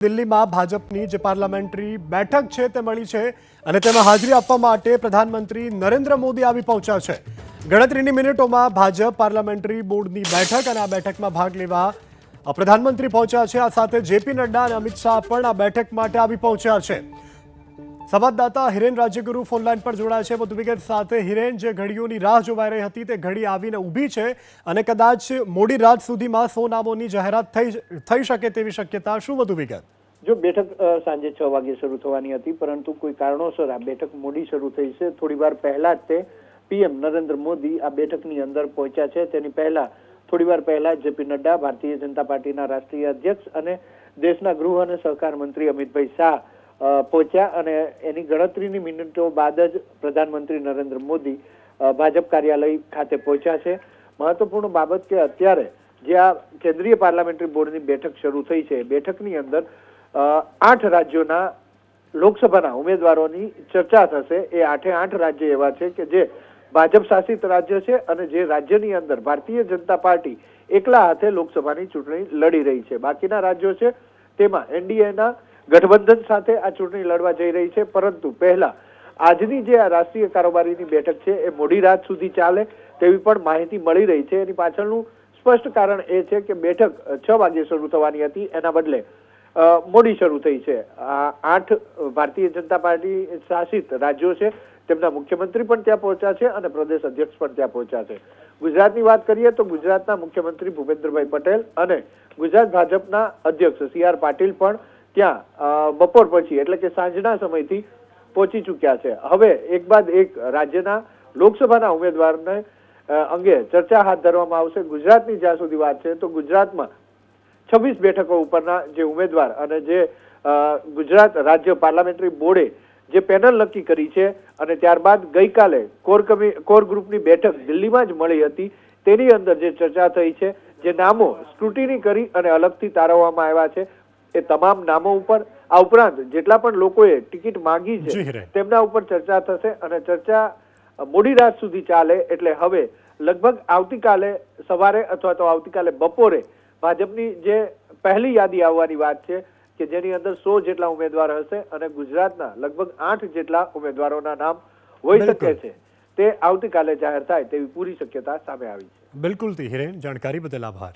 દિલ્હીમાં ભાજપની જે પાર્લામેન્ટરી બેઠક છે તે મળી છે અને તેમાં હાજરી આપવા માટે પ્રધાનમંત્રી નરેન્દ્ર મોદી આવી પહોંચ્યા છે. ગણતરીની મિનિટોમાં ભાજપ પાર્લામેન્ટરી બોર્ડની બેઠક અને આ બેઠકમાં ભાગ લેવા પ્રધાનમંત્રી પહોંચ્યા છે. આ સાથે જેપી નડ્ડા અને અમિત શાહ પણ આ બેઠક માટે આવી પહોંચ્યા છે. સંવાદદાતા હિરેન રાજ્યગુરુ ફોનલાઈન પર જોડાયા છે. વધુ વિગત સાથે હિરેન, જે ઘડીઓની રાહ જોવાઈ રહી હતી તે ઘડી આવીને ઊભી છે અને કદાચ મોડી રાત સુધીમાં સો જાહેરાત થઈ થઈ શકે તેવી શક્યતા. શું વધુ વિગત? જો બેઠક સાંજે છ વાગે શરૂ થવાની હતી, પરંતુ કોઈ કારણોસર આ બેઠક મોડી શરૂ થઈ છે. થોડી વાર પહેલા જ તે પીએમ નરેન્દ્ર મોદી આ બેઠકની અંદર પહોંચ્યા છે. તેની પહેલા થોડી વાર પહેલા જેપી નડ્ડા, ભારતીય જનતા પાર્ટીના રાષ્ટ્રીય અધ્યક્ષ અને દેશના ગૃહ અને સહકાર મંત્રી અમિતભાઈ શાહ પહોંચ્યા અને એની ગણતરીની મિનિટો બાદ જ પ્રધાનમંત્રી નરેન્દ્ર મોદી ભાજપ કાર્યાલય ખાતે પહોંચ્યા છે. મહત્વપૂર્ણ બાબત કે અત્યારે જે આ કેન્દ્રીય પાર્લામેન્ટરી બોર્ડની બેઠક શરૂ થઈ છે બેઠકની અંદર આઠ રાજ્યોના લોકસભાના ઉમેદવારોની ચર્ચા થશે. એ આઠે આઠ રાજ્ય એવા છે કે જે ભાજપ શાસિત રાજ્ય છે અને જે રાજ્યની અંદર ભારતીય જનતા પાર્ટી એકલા હાથે લોકસભાની ચૂંટણી લડી રહી છે. બાકીના રાજ્યો છે, તેમાં એનડીએના ગઠબંધન સાથે આ ચૂંટણી લડવા જઈ રહી છે. પરંતુ પહેલા આજની જે આ રાષ્ટ્રીય કારોબારીની બેઠક છે, એ મોડી રાત સુધી ચાલે તેવી પણ માહિતી મળી રહી છે. એની પાછળનું સ્પષ્ટ કારણ એ છે કે બેઠક છ વાગે શરૂ થવાની હતી. એના બદલે મોડી શરૂ થઈ છે. આઠ ભારતીય જનતા પાર્ટી શાસિત રાજ્યો છે. તેમના મુખ્યમંત્રી પણ ત્યાં પહોંચ્યા છે અને પ્રદેશ અધ્યક્ષ પણ ત્યાં પહોંચ્યા છે. ગુજરાતની વાત કરીએ તો ગુજરાતના મુખ્યમંત્રી ભૂપેન્દ્રભાઈ પટેલ અને ગુજરાત ભાજપના અધ્યક્ષ સી આર પાટીલ પણ ત્યાં બપોર પછી, એટલે કે સાંજના સમયથી પહોંચી ચૂક્યા છે. હવે એક બાદ એક રાજ્યના લોકસભાના ઉમેદવારને અંગે ચર્ચા હાથ ધરવામાં આવશે. ગુજરાતની જ્યાં સુધી વાત છે, તો ગુજરાતમાં છવ્વીસ બેઠકો ઉપરના જે ઉમેદવાર અને જે ગુજરાત રાજ્ય પાર્લામેન્ટરી બોર્ડે જે પેનલ નક્કી કરી છે અને ત્યારબાદ ગઈકાલે કોર કમી, કોર ગ્રુપની બેઠક દિલ્હીમાં જ મળી હતી. તેની અંદર જે ચર્ચા થઈ છે, જે નામો સ્ક્રુટિની કરી અને અલગથી તારવવામાં આવ્યા છે. એ તમામ નામો ઉપર આ ઉપરાંત જેટલા પણ લોકોએ ટિકિટ માંગી છે તેમના ઉપર ચર્ચા થશે અને ચર્ચા મોડી રાત સુધી ચાલે એટલે હવે લગભગ આવતીકાલે સવારે અથવા તો આવતીકાલે બપોરે ભાજપની જે પહેલી યાદી આવવાની વાત છે કે જેની અંદર સો જેટલા ઉમેદવાર હશે અને ગુજરાતના લગભગ આઠ જેટલા ઉમેદવારોના નામ હોઈ શકે છે. તે આવતીકાલે જાહેર થાય તેવી પૂરી શક્યતા સામે આવી છે. બિલકુલ હિરેન. જાણકારી બદલ આભાર.